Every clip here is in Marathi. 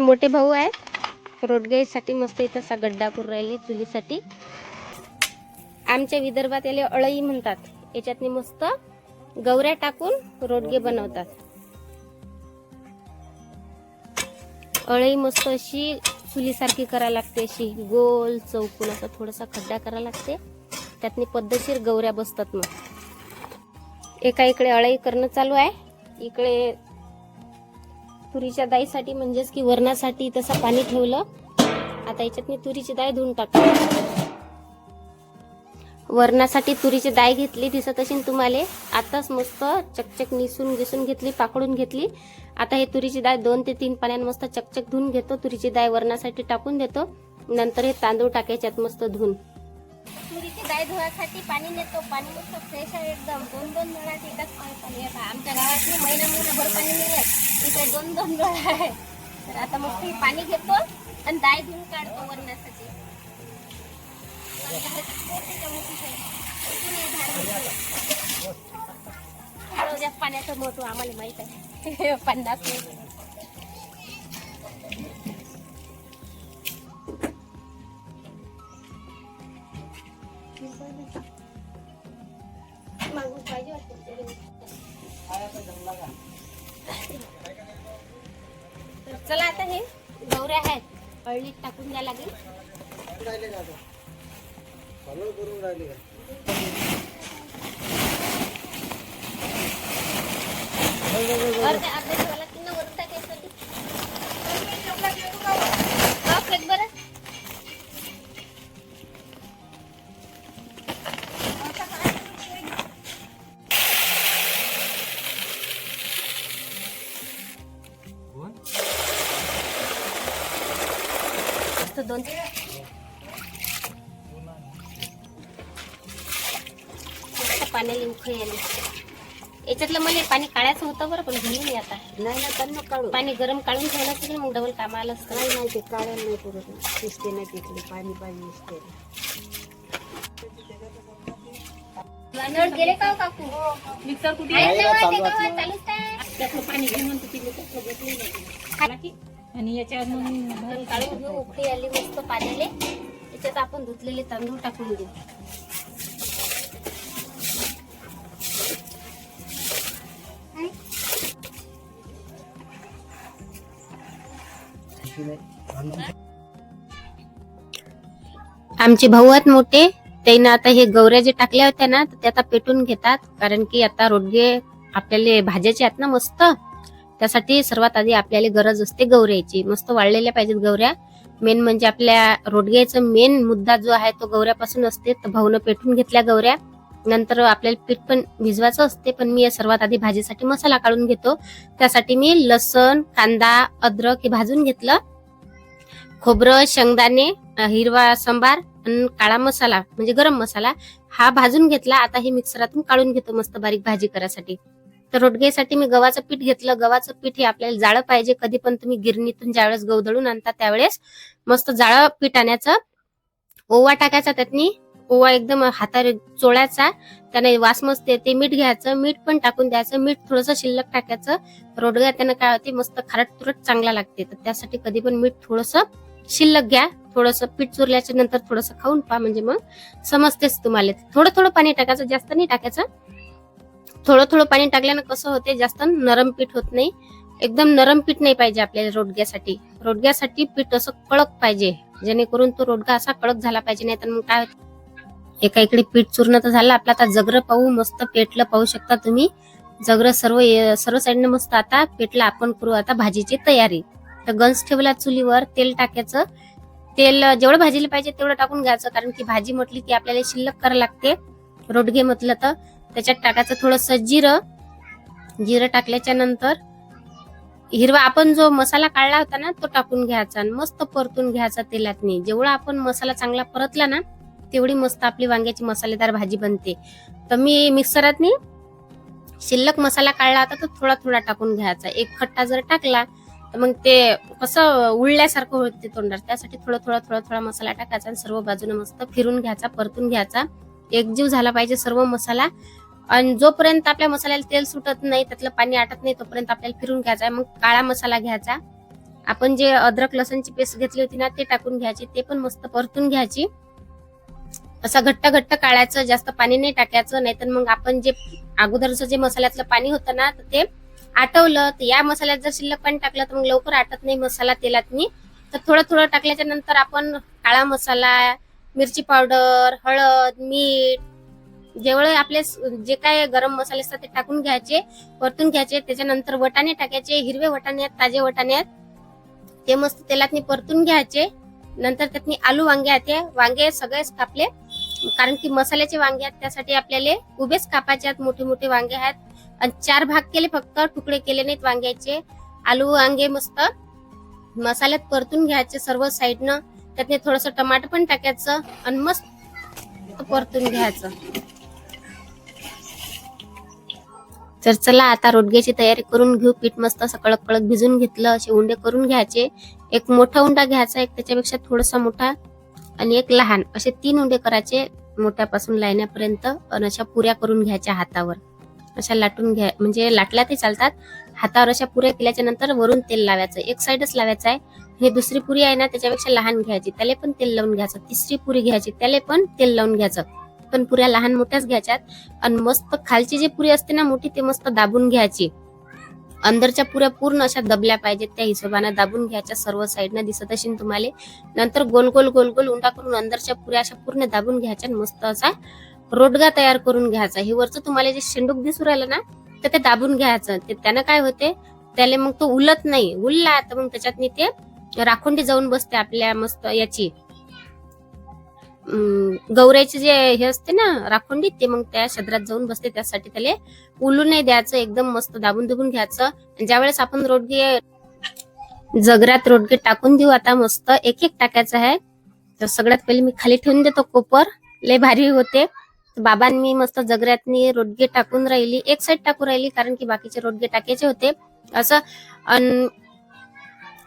मोठे भाऊ आहे रोडगेसाठी मस्त इथं असा गड्डा करून राहिले चुलीसाठी. आमच्या विदर्भात याला अळई म्हणतात. याच्यातनी मस्त गवऱ्या टाकून रोडगे बनवतात. अळई मस्त अशी चुलीसारखी करायला लागते अशी गोल चौकून असा थोडासा खड्डा करायला लागते. त्यातनी पद्धतशीर गवऱ्या बसतात मग. एका इकडे अळई करणं चालू आहे. इकडे तुरीच्या दाईसाठी म्हणजेच की वरणासाठी तसं पाणी ठेवलं. आता याच्यात मी तुरीची दाय धुवून टाकतो. वरणासाठी तुरीची दाय घेतली दिसत असेल तुम्हाला. आताच मस्त चकचक निसून घिसून घेतली पाकडून घेतली. आता हे तुरीची दाय दोन ते तीन पाण्याने मस्त चकचक धुवून घेतो. तुरीची दाय वरणासाठी टाकून देतो. नंतर हे तांदूळ टाकायच्यात मस्त धुवून. तुरीची दाय धुवासाठी पाणी नेतो. पाणी मस्त फ्रेश आहे एकदम. दोन दोन नळात एकाच पाणी आमच्या गावात महिना महिनाभर पाणी नाही आहे. इकडे दोन दोन आहे. तर आता मग मी पाणी घेतो आणि दाय धुवून काढतो वरणासाठी. पाण्याचं महत्त्व आम्हाला माहीत आहे. पन्नास मागू पाहिजे चला आता हे गौऱ्या आहेत. अळणीत टाकून द्या लागेल. अर्ध्या अर्ध्या दोन. पाण्याला उखळी आली याच्यातलं मला पाणी काढायचं होतं बरं पण घेऊन मी आता. नाही ना त्यांना काढू. पाणी गरम काढून ठेवलं मग डबल कामाला असतं. नाही नाही ते काढायला नाही पुरत. शिजते नाही तिथले पाणी पाणी नळ गेले का हो काकू? मिक्सर कुठे आहे? ना, ते काय चालूच पाणी घेऊन त्यातलं घेतलं नाही. आणि याच्यावर मग काढून घेऊ उकळी आली मस्त पाण्याले. त्याच्यात आपण धुतलेले तांदूळ टाकून देऊ. आमचे भाऊ आहेत मोठे. त्यानं आता हे गौऱ्या जे टाकल्या होत्या ना तर ते आता पेटून घेतात. कारण की आता रोडगे आपल्याला भाज्याचे आहेत ना मस्त. त्यासाठी सर्वात आधी आपल्याला गरज असते गौऱ्याची मस्त वाळलेल्या पाहिजेत गौऱ्या मेन म्हणजे आपल्या रोडग्याचा मेन मुद्दा जो आहे तो गौऱ्यापासून असते. तर भाऊनं पेटून घेतल्या गौऱ्या नंतर आपल्याला पीठ पण भिजवायचं असते पण मी सर्वात आधी भाजीसाठी मसाला काढून घेतो. त्यासाठी मी लसण कांदा अद्रक हे भाजून घेतलं. खोबरं शेंगदाणे हिरवा सांबार आणि काळा मसाला म्हणजे गरम मसाला हा भाजून घेतला. आता हे मिक्सरातून काढून घेतो मस्त बारीक भाजी करायसाठी. तर रोडगेसाठी मी गव्हाचं पीठ घेतलं. गव्हाचं पीठ हे आपल्याला जाळं पाहिजे. कधी पण तुम्ही गिरणीतून ज्यावेळेस गहू दळून आणता त्यावेळेस मस्त जाळं पीठ आणायचं. ओवा टाकायचा त्यातनी. ओवा एकदम हातावर चोळायचा. त्याने वास मस्त येते. मीठ घ्यायचं. मीठ पण टाकून द्यायचं. मीठ थोडंसं शिल्लक टाकायचं. रोडगा त्यानं काय होते मस्त खारट तुरट चांगला लागते. तर त्यासाठी कधी पण मीठ थोडंसं शिल्लक घ्या. थोडंसं पीठ चुरल्याच्या नंतर थोडंसं खाऊन पहा. म्हणजे मग समजतेच तुम्हाला. थोडं थोडं पाणी टाकायचं. जास्त नाही टाकायचं. थोडं थोडं पाणी टाकल्यानं कसं होते जास्त नरम पीठ होत नाही. एकदम नरम पीठ नाही पाहिजे आपल्याला रोडग्यासाठी. रोडग्यासाठी पीठ असं कडक पाहिजे जेणेकरून तो रोडगा असा कडक झाला पाहिजे नाही तर मग काय एका इकडे पीठ चूर्ण तर झालं आपला आता जगर पाहू मस्त पेटलं पाहू शकता तुम्ही. जगर सर्व सर्व साईडने मस्त आता पेटलं आपण करू आता भाजीची तयारी. तर गंज ठेवला चुलीवर तेल टाकायचं. तेल जेवढं भाजीला पाहिजे तेवढं टाकून घ्यायचं कारण की भाजी म्हटली की आपल्याला शिल्लक करावं लागते. रोडगे म्हटलं तर त्याच्यात टाकायचं थोडस जिरं. जिरं टाकल्याच्या नंतर हिरवा आपण जो मसाला काढला होता ना तो टाकून घ्यायचा आणि मस्त परतून घ्यायचा तेलातनी. जेवढा आपण मसाला चांगला परतला ना तेवढी मस्त आपली वांग्याची मसालेदार भाजी बनते. तर मी मिक्सरातनी शिल्लक मसाला काढला होता तो थोडा थोडा टाकून घ्यायचा. एक खट्टा जर टाकला तर मग ते कसं उळल्यासारखं होते तोंडात. त्यासाठी थोडं थोडं थोडा थोडा मसाला टाकायचा आणि सर्व बाजूने मस्त फिरून घ्यायचा परतून घ्यायचा. एकजीव झाला पाहिजे सर्व मसाला. आणि जोपर्यंत आपल्या मसाल्याला तेल सुटत नाही त्यातलं पाणी आटत नाही तोपर्यंत आपल्याला फिरून घ्यायचा मग काळा मसाला घ्यायचा. आपण जे अद्रक लसणची पेस्ट घेतली होती ना ते टाकून घ्यायची. ते पण मस्त परतून घ्यायची. असा घट्ट घट्ट काढायचं जास्त पाणी नाही टाकायचं. नाहीतर मग आपण जे अगोदरचं जे मसाल्यातलं पाणी होतं ना तर ते आटवलं. तर या मसाल्यात जर शिल्लक पाणी टाकलं तर मग लवकर आटत नाही मसाला तेलातनी. तर थोडं थोडं टाकल्याच्या नंतर आपण काळा मसाला मिरची पावडर हळद मीठ जेवढे आपले जे काय गरम मसाले असतात ते टाकून घ्यायचे परतून घ्यायचे त्याच्यानंतर वटाणे टाकायचे हिरवे वटाणे आहेत ताजे वटाणे आहेत. ते मस्त तेलातनी परतून घ्यायचे. नंतर त्यातनी आलू वांगे आहेत ते वांगे सगळेच कापले. कारण की मसाल्याचे वांगे आहेत त्यासाठी आपल्याला उभेच कापायचे आहेत मोठे मोठे वांगे आहेत. आणि चार भाग केले फक्त तुकडे केले नाहीत वांग्याचे. आलू वांगे मस्त मसाल्यात परतून घ्यायचे सर्व साईडनं त्यातने थोडस टमाटर पण टाकायचं आणि मस्त परतून घ्यायचं. तर चला आता रोडग्याची तयारी करून घेऊ. पीठ मस्त असं कडक कडक भिजून घेतलं. असे उंडे करून घ्यायचे. एक मोठा उंडा घ्यायचा एक त्याच्यापेक्षा थोडासा मोठा आणि एक लहान. असे तीन उंडे करायचे मोठ्यापासून लायण्यापर्यंत आणि अशा पुऱ्या करून घ्यायच्या हातावर. अशा लाटून घ्या म्हणजे लाटल्या ते चालतात. हातावर अशा पुऱ्या केल्याच्यानंतर वरून तेल लावायचं. एक साईडच लावायचं आहे. हे दुसरी पुरी आहे ना त्याच्यापेक्षा लहान घ्यायची. त्याला पण तेल लावून घ्यायचं. तिसरी पुरी घ्यायची. त्याला पण तेल लावून घ्यायचं. पण पुऱ्या लहान मोठ्याच घ्यायच्यात. आणि मस्त खालची जी पुरी असते ना मोठी ते मस्त दाबून घ्यायची. अंदरच्या पुऱ्या पूर्ण अशा दबल्या पाहिजेत त्या हिशोबाने दाबून घ्यायच्या सर्व साईडनं दिसत असेल तुम्हाला. नंतर गोल गोल गोल गोल उंडा करून अंदरच्या पुऱ्या अशा पूर्ण दाबून घ्यायच्या आणि मस्त असा रोडगा तयार करून घ्यायचा. हे वरचं तुम्हाला जे शेंडूक दिसू राहिलं ना तर ते दाबून घ्यायचं. ते त्यानं काय होते त्याला मग तो उलत नाही. उलला तर मग त्याच्यातनी ते राखोंडी जाऊन बसते आपल्या मस्त याची. गौऱ्याचे जे हे असते ना राखोंडी ते मग त्या शद्रात जाऊन बसते. त्यासाठी त्याला उलू नाही द्यायचं एकदम मस्त दाबून दुबून घ्यायचं. ज्या ज्यावेळेस आपण रोडगे जगरात रोडगे टाकून देऊ आता मस्त एक एक टाकायचं आहे. तर सगळ्यात पहिले मी खाली ठेवून देतो कोपर. लय भारी होते. बाबांनी मस्त जगऱ्यातनी रोडगे टाकून राहिली. एक साईड टाकून राहिली कारण की बाकीचे रोडगे टाकायचे होते. असं अन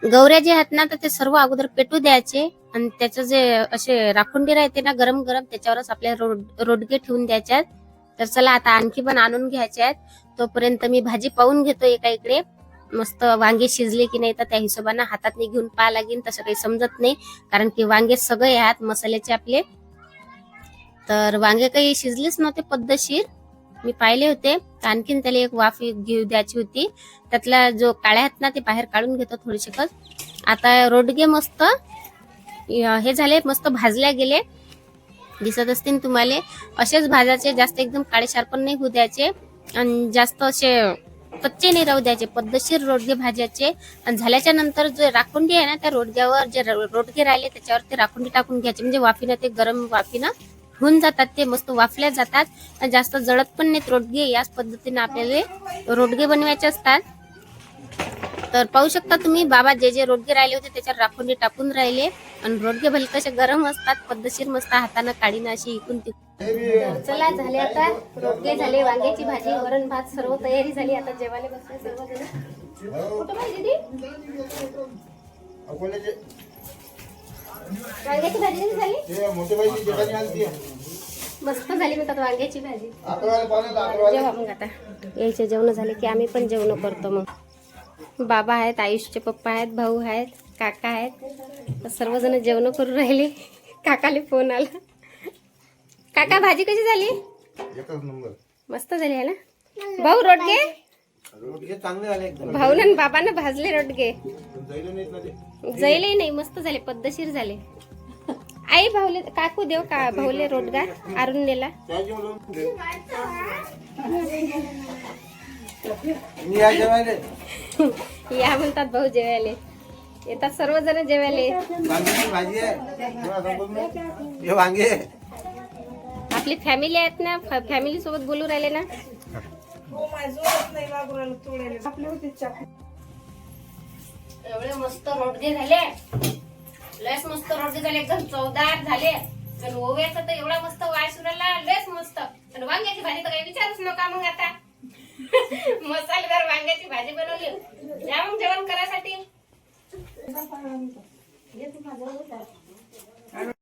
गौऱ्या जे आहेत ना तर ते सर्व अगोदर पेटू द्यायचे आणि त्याचं जे असे राखुंडी राहते ना गरम गरम त्याच्यावरच आपल्या रोड रोडगे ठेवून द्यायचे आहेत तर चला आता आणखी पण आणून घ्यायचे आहेत तोपर्यंत मी भाजी पाहून घेतो एका इकडे. मस्त वांगे शिजले की नाही तर त्या हिशोबाने हातात घेऊन पाहा लागेल. तसं काही समजत नाही कारण की वांगे सगळे आहेत मसाल्याचे आपले. तर वांगे काही शिजलेच नव्हते पद्धतशीर. मी पाहिले होते. आणखीन त्याला एक वाफ घेऊ द्यायची होती. त्यातला जो काळ्या आहेत ना ते बाहेर काढून घेतो थोडेसे आता रोडगे मस्त हे झाले मस्त भाजल्या गेले. दिसत असतील तुम्हाला. असेच भाजायचे जास्त एकदम काळेशार पण नाही होऊ द्यायचे. आणि जास्त असे कच्चे नाही राहू द्यायचे पद्धतशीर रोडगे भाजायचे. आणि झाल्याच्यानंतर जे राखुंडी आहे ना त्या रोडग्यावर जे रोडगे राहिले त्याच्यावर ते राखुंडी टाकून घ्यायचे. म्हणजे वाफीनं ते गरम वाफीनं. होऊन जातात ते मस्त वाफल्या जातात. जास्त जळत पण नाहीत रोडगे याच पद्धतीने आपल्याला रोडगे बनवायचे असतात. तर पाहू शकता तुम्ही बाबा जे जे रोडगे राहिले होते त्याच्यावर राखून टाकून राहिले. आणि रोडगे भले कसे गरम असतात पद्धतशीर मस्त हातानं काढीनं अशी इकून तिकून. चला झाले आता रोडगे झाले वांग्याची भाजी वरण भात सर्व तयारी झाली. आता जेवायला बसले सर्वजण. कुठं दीदी? वांग्याची भाजी कशी झाली? ते मोठे बाईची जेवण घालते मस्त झाली म्हणतात वांग्याची भाजी. अकरावाले पाहुणे अकरावाले. जेवा मग आता. यायचे जेवण झाले की आम्ही पण जेवण करतो मग. बाबा आहेत आयुषचे पप्पा आहेत भाऊ आहेत काका आहेत. सर्वजण जेवण करून राहिले. काकाले फोन आला. काका भाजी कशी झाली? मस्त झाली आहे ना? भाऊ रोडगे रोडगे चांगले झाले एकदम. भाऊन बाबांना भाजले रोडगे पण जायला नाहीत ना ते. जैले नाही मस्त झाले पद्धतशीर झाले. आई भाऊले काकू देव का भाऊले रोडगा आरून नेला मी या जेवायले. या म्हणतात भाऊ जेवायले. येतात सर्वजण जेवायले. वांग्याची भाजी आहे. जेव्हा संपत नाही. हे वांगे. आपली फॅमिली आहेत ना फॅमिली सोबत बोलू राहिले ना? एवढे मस्त रोडगे झाले. लयच मस्त रोडगे झाले एकदम चवदार झाले. पण ओव्याचा तर एवढा मस्त वास उराला लयच मस्त. पण वांग्याची भाजी तर काही विचारूच नका मग आता. मसालेदार वांग्याची भाजी बनवली. या मग जेवण करायसाठी.